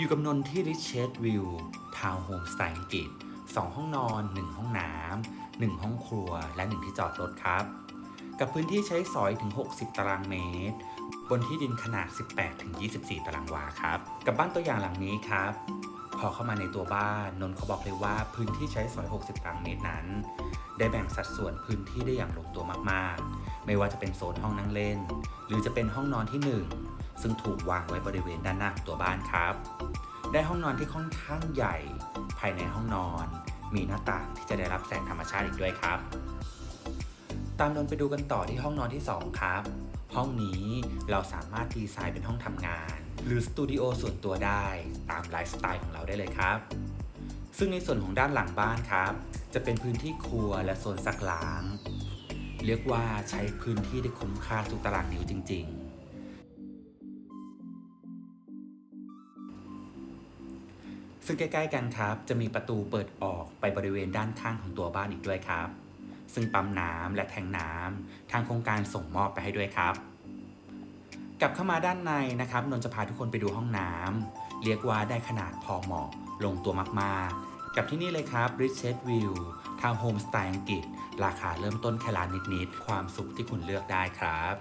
อยู่กับนนท์ที่ริชเชดวิวทาวน์โฮมสไตล์อังกฤษ2 ห้องนอน 1 ห้องน้ำ1 ห้องครัว และ 1 ที่จอดรถครับ กับพื้นที่ใช้สอยถึง 60 ตารางเมตร บนที่ดินขนาด 18ถึง24 ตารางวาครับ กับบ้านตัวอย่างหลังนี้ครับ พอเข้ามาในตัวบ้านนนท์เขาบอกเลยว่าพื้นที่ใช้สอย 60 ตารางเมตรนั้น ได้แบ่งสัดส่วนพื้นที่ได้อย่างลงตัวมากๆ ไม่ว่าจะเป็นโซนห้องนั่งเล่น หรือจะเป็นห้องนอนที่ 1 ซึ่งถูกวางไว้บริเวณด้านหน้าตัวบ้านครับ ได้ห้องนอนที่ค่อนข้างใหญ่ ภายในห้องนอน มีหน้าต่างที่จะได้รับแสงธรรมชาติอีกด้วยครับ ตามนนไปดูกันต่อที่ห้องนอนที่ 2 ครับ ห้องนี้เราสามารถดีไซน์เป็นห้องทำงาน หรือสตูดิโอส่วนตัวได้ตามไลฟ์สไตล์ของเราได้เลยครับ ซึ่งในส่วนของด้านหลังบ้านครับ จะเป็นพื้นที่ครัวและโซนซักล้างเรียกว่าใช้พื้นที่ได้คุ้มค่าทุกตารางนิ้วจริง ๆ ซึ่งใกล้ๆกันครับ จะมีประตูเปิดออกไปบริเวณด้านข้างของตัวบ้านอีกด้วยครับ ซึ่งปั๊มน้ำและแทงน้ำทางโครงการส่งมอบไปให้ด้วยครับ กลับเข้ามาด้านในนะครับนนท์จะพาทุกคนไปดูห้องน้ำเรียกว่าได้ขนาดพอเหมาะลงตัวมากๆ กับที่นี่เลยครับ r i c h e d View ทาวน์โฮมสไตล์อังกฤษ ราคาเริ่มต้นแค่ล้านนิดๆ ความสุขที่คุณเลือกได้ครับ